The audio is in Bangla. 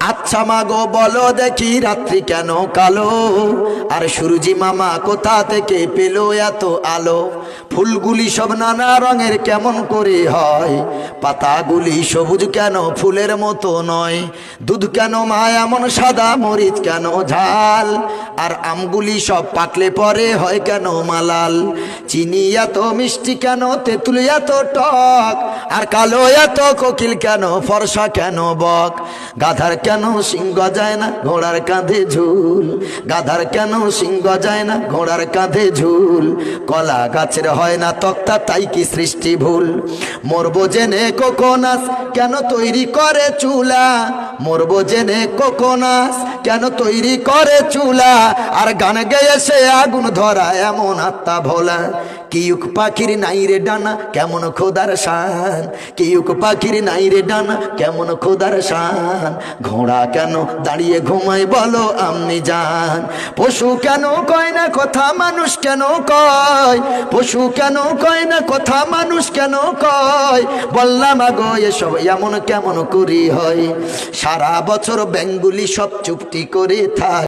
আচ্ছা মাগো বলো দেখি রাত্রি কেন কালো? আর সূর্যি মামা কোথা থেকে পেল এত আলো? ফুলগুলি সব নানা রঙের কেমন করে হয়? পাতাগুলি সবুজ কেন ফুলের মতো নয়? দুধ কেন মা এমন সাদা, মরিচ কেন ঝাল? আর আমগুলি সব পাকলে পরে হয় কেন মালাল? চিনি এত মিষ্টি কেন, তেঁতুল এত টক? আর কালো এত কোকিল কেন, ফর্সা কেন বক? গাধার কেন সিংহ যায় না? ঘোড়ার কাঁধে ঝুল। গাধার কেন সিংহ যায় না? ঘোড়ার কাঁধে ঝুল। কলা গাছের হয় না তক্তা, তাই কি সৃষ্টি ভুল? মরবো জেনে কোকোনাস, কেন তৈরি করে চুলা? মরবো জেনে কোকোনাস, কেন তৈরি করে চুলা? আর গান গেয়ে সে আগুন ধরা এমন আত্মা ভোলা। কিউক পাখির নাই রে ডানা, কেমন খোদার শান? কিউক পাখির নাই রে ডানা, কেমন খোদার শান? ঘোড়া কেন দাঁড়িয়ে ঘুমাই বলো আমনি যান? পশু কেন কয় না কথা মানুষ কেন কয়? পশু কেন কয় না কথা মানুষ কেন কয়? বললাম, আগো, এসব এমন কেমন করি হয়? সারা বছর ব্যাঙ্গুলি সব চুপটি করে থাক।